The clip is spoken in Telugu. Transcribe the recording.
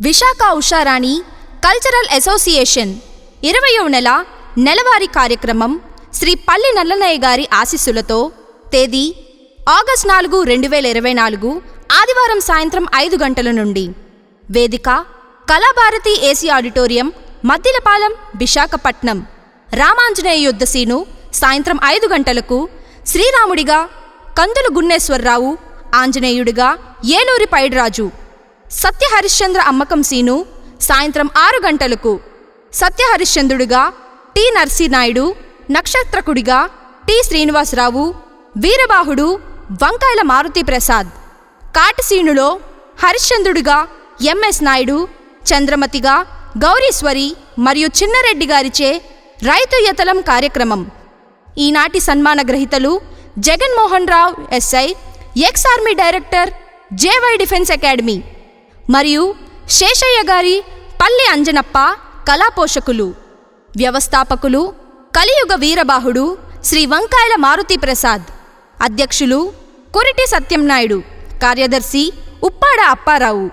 విశాఖ ఉషారాణి కల్చరల్ అసోసియేషన్ ఇరవయో నెల నెలవారీ కార్యక్రమం శ్రీ పల్లి నల్లనయ్య గారి ఆశీస్సులతో తేదీ ఆగస్ట్ నాలుగు రెండు వేల ఇరవై నాలుగు ఆదివారం సాయంత్రం ఐదు గంటల నుండి. వేదిక కళాభారతి ఏసీ ఆడిటోరియం మద్దిలపాలెం విశాఖపట్నం. రామాంజనేయ యుద్ధ సీను సాయంత్రం ఐదు గంటలకు శ్రీరాముడిగా కందులు గున్నేశ్వరరావు ఆంజనేయుడిగా ఏలూరి పైడ్రాజు. సత్య హరిశ్చంద్ర అమ్మకం సీను సాయంత్రం ఆరు గంటలకు. సత్యహరిశ్చంద్రుడిగా టి నర్సీనాయుడు నక్షత్రకుడిగా టి శ్రీనివాసరావు వీరబాహుడు వంకాయల మారుతి ప్రసాద్. కాటసీనులో హరిశ్చంద్రుడిగా ఎంఎస్ నాయుడు చంద్రమతిగా గౌరీశ్వరి మరియు చిన్నరెడ్డి గారిచే రైతు యతలం కార్యక్రమం. ఈనాటి సన్మాన గ్రహీతలు Jaganmohan Rao S I ex army director J Y defence academy. మరియు శేషయ్య గారి పల్లి అంజనప్ప కళాపోషకులు వ్యవస్థాపకులు కలియుగ వీరబాహుడు శ్రీ వంకాయల మారుతి ప్రసాద్ అధ్యక్షులు కురిటి సత్యంనాయుడు కార్యదర్శి ఉప్పాడ అప్పారావు.